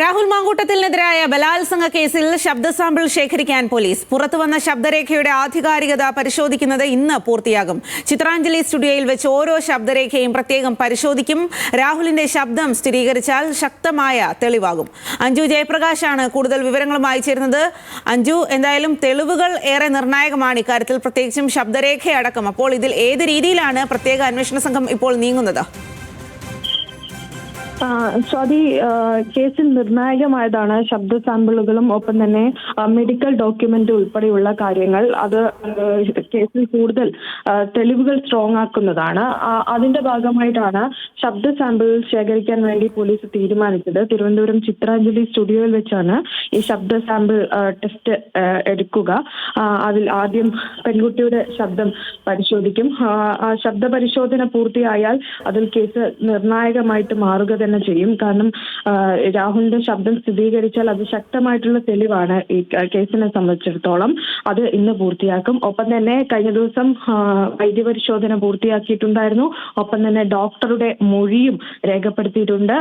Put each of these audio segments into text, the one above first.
രാഹുൽ മാങ്കൂട്ടത്തിനെതിരായ ബലാത്സംഗ കേസിൽ ശബ്ദ സാമ്പിൾ ശേഖരിക്കാൻ പോലീസ്. പുറത്തുവന്ന ശബ്ദരേഖയുടെ ആധികാരികത പരിശോധിക്കുന്നത് ഇന്ന് പൂർത്തിയാകും. ചിത്രാഞ്ജലി സ്റ്റുഡിയോയിൽ വെച്ച് ഓരോ ശബ്ദരേഖയും പ്രത്യേകം പരിശോധിക്കും. രാഹുലിന്റെ ശബ്ദം സ്ഥിരീകരിച്ചാൽ ശക്തമായ തെളിവാകും. അഞ്ജു ജയപ്രകാശാണ് കൂടുതൽ വിവരങ്ങളുമായി ചേരുന്നത്. അഞ്ജു എന്തായാലും തെളിവുകൾ ഏറെ നിർണായകമാണ് ഇക്കാര്യത്തിൽ. പ്രത്യേകിച്ചും ശബ്ദരേഖയടക്കം. അപ്പോൾ ഇതിൽ ഏത് രീതിയിലാണ് പ്രത്യേക അന്വേഷണ സംഘം ഇപ്പോൾ നീങ്ങുന്നത്? സ്വാതി കേസിൽ നിർണായകമായതാണ് ശബ്ദ സാമ്പിളുകളും ഒപ്പം തന്നെ മെഡിക്കൽ ഡോക്യുമെന്റ് ഉൾപ്പെടെയുള്ള കാര്യങ്ങൾ. അത് കേസിൽ കൂടുതൽ തെളിവുകൾ സ്ട്രോങ് ആക്കുന്നതാണ്. അതിന്റെ ഭാഗമായിട്ടാണ് ശബ്ദ സാമ്പിൾ ശേഖരിക്കാൻ വേണ്ടി പോലീസ് തീരുമാനിച്ചത്. തിരുവനന്തപുരം ചിത്രാഞ്ജലി സ്റ്റുഡിയോയിൽ വെച്ചാണ് ഈ ശബ്ദ സാമ്പിൾ ടെസ്റ്റ് എടുക്കുക. അതിൽ ആദ്യം പെൺകുട്ടിയുടെ ശബ്ദം പരിശോധിക്കും. ശബ്ദ പരിശോധന പൂർത്തിയായാൽ അതിൽ കേസ് നിർണായകമായിട്ട് മാറുക തന്നെ ചെയ്യും. കാരണം രാഹുലിന്റെ ശബ്ദം സ്ഥിരീകരിച്ചാൽ അത് ശക്തമായിട്ടുള്ള തെളിവാണ് ഈ കേസിനെ സംബന്ധിച്ചിടത്തോളം. അത് ഇന്ന് പൂർത്തിയാക്കും. ഒപ്പം തന്നെ കഴിഞ്ഞ ദിവസം വൈദ്യപരിശോധന പൂർത്തിയാക്കിയിട്ടുണ്ടായിരുന്നു. ഒപ്പം തന്നെ ഡോക്ടറുടെ മൊഴിയും രേഖപ്പെടുത്തിയിട്ടുണ്ട്.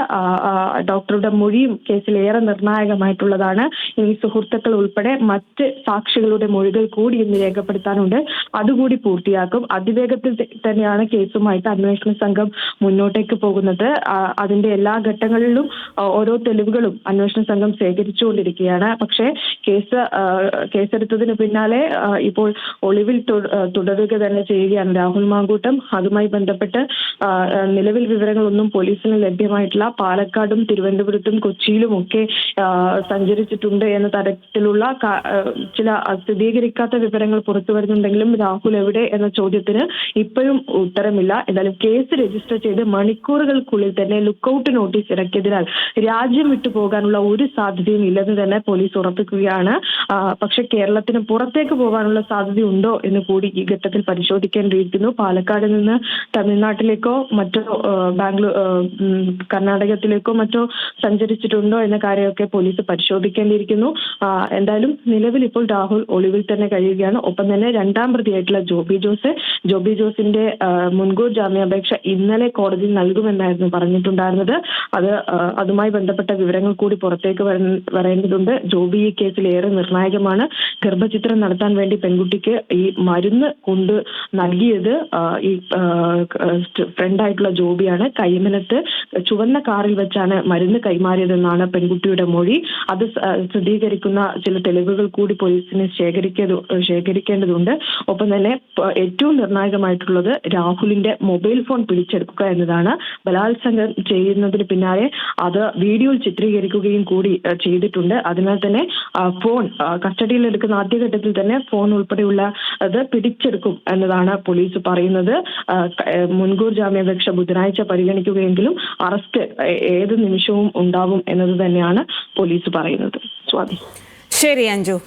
ഡോക്ടറുടെ മൊഴിയും കേസിൽ ഏറെ നിർണായകമായിട്ടുള്ളതാണ്. ഇനി സുഹൃത്തുക്കൾ ഉൾപ്പെടെ മറ്റ് സാക്ഷികളുടെ മൊഴികൾ കൂടി ഇന്ന് രേഖപ്പെടുത്താനുണ്ട്. അതുകൂടി പൂർത്തിയാക്കും. അതിവേഗത്തിൽ തന്നെയാണ് കേസുമായിട്ട് അന്വേഷണ സംഘം മുന്നോട്ടേക്ക് പോകുന്നത്. അതിന്റെ എല്ലാ ഘട്ടങ്ങളിലും ഓരോ തെളിവുകളും അന്വേഷണ സംഘം ശേഖരിച്ചുകൊണ്ടിരിക്കുകയാണ്. പക്ഷേ കേസ് കേസെടുത്തതിന് പിന്നാലെ ഇപ്പോൾ ഒളിവിൽ തുടരുക തന്നെ ചെയ്യുകയാണ് രാഹുൽ മാങ്കൂട്ടം. അതുമായി ബന്ധപ്പെട്ട് നിലവിൽ വിവരങ്ങളൊന്നും പോലീസിന് ലഭ്യമായിട്ടില്ല. പാലക്കാടും തിരുവനന്തപുരത്തും കൊച്ചിയിലും ഒക്കെ സഞ്ചരിച്ചിട്ടുണ്ട് എന്ന തരത്തിലുള്ള ചില സ്ഥിരീകരിക്കാത്ത വിവരങ്ങൾ പുറത്തു വരുന്നുണ്ടെങ്കിലും രാഹുൽ എവിടെ എന്ന ചോദ്യത്തിന് ഇപ്പോഴും ഉത്തരമില്ല. എന്തായാലും കേസ് രജിസ്റ്റർ ചെയ്ത് മണിക്കൂറുകൾക്കുള്ളിൽ തന്നെ ലുക്കൌട്ട് നോട്ടീസ് ഇറക്കിയതിനാൽ രാജ്യം വിട്ടു പോകാനുള്ള ഒരു സാധ്യതയും ഇല്ലെന്ന് തന്നെ പോലീസ് ഉറപ്പിക്കുകയാണ്. പക്ഷെ കേരളത്തിന് പുറത്തേക്ക് പോകാനുള്ള സാധ്യതയുണ്ടോ എന്ന് കൂടി ഈ ഘട്ടത്തിൽ പരിശോധിക്കേണ്ടിയിരിക്കുന്നു. പാലക്കാട് നിന്ന് തമിഴ്നാട്ടിലേക്കോ മറ്റോ ബാംഗ്ലൂർ കർണാടകത്തിലേക്കോ മറ്റോ സഞ്ചരിച്ചിട്ടുണ്ടോ എന്ന കാര്യമൊക്കെ പോലീസ് പരിശോധിക്കേണ്ടിയിരിക്കുന്നു. എന്തായാലും നിലവിൽ ഇപ്പോൾ രാഹുൽ ഒളിവിൽ തന്നെ കഴിയുകയാണ്. ഒപ്പം തന്നെ രണ്ടാം പ്രതിയായിട്ടുള്ള ജോബി ജോസ് ജോബി ജോസിന്റെ മുൻകൂർ ജാമ്യാപേക്ഷ ഇന്നലെ കോടതിയിൽ നൽകുമെന്നായിരുന്നു പറഞ്ഞിട്ടുണ്ടായിരുന്നത്. അത് അതുമായി ബന്ധപ്പെട്ട വിവരങ്ങൾ കൂടി പുറത്തേക്ക് വരേണ്ടതുണ്ട്. ജോബി ഈ കേസിൽ ഏറെ നിർണായകമാണ്. ഗർഭചിത്രം നടത്താൻ വേണ്ടി പെൺകുട്ടിക്ക് ഈ മരുന്ന് കൊണ്ട് നൽകിയത് ഈ ഫ്രണ്ടായിട്ടുള്ള ജോബിയാണ്. കൈമനത്ത് ചുവന്ന കാറിൽ വെച്ചാണ് മരുന്ന് കൈമാറിയതെന്നാണ് പെൺകുട്ടിയുടെ മൊഴി. അത് സ്ഥിരീകരിക്കുന്ന ചില തെളിവുകൾ കൂടി പോലീസിനെ ശേഖരിക്കതു ശേഖരിക്കേണ്ടതുണ്ട്. ഒപ്പം തന്നെ ഏറ്റവും നിർണായകമായിട്ടുള്ളത് രാഹുലിന്റെ മൊബൈൽ ഫോൺ പിടിച്ചെടുക്കുക എന്നതാണ്. ബലാത്സംഗം ചെയ്യുന്നതിന് പിന്നാലെ അത് വീഡിയോയിൽ ചിത്രീകരിക്കുകയും കൂടി ചെയ്തിട്ടുണ്ട്. അതിനാൽ തന്നെ ഫോൺ കസ്റ്റഡിയിൽ എടുക്കുന്ന ആദ്യഘട്ടത്തിൽ തന്നെ ഫോൺ ഉൾപ്പെടെയുള്ള അത് പിടിച്ചെടുക്കും എന്നതാണ് പോലീസ് പറയുന്നത്. മുൻകൂർ ജാമ്യാപേക്ഷ ബുധനാഴ്ച പരിഗണിക്കുകയെങ്കിലും അറസ്റ്റ് ഏത് നിമിഷവും ഉണ്ടാവും എന്നത് തന്നെയാണ് പോലീസ് പറയുന്നത്. സ്വാതി. ശരി അഞ്ജു.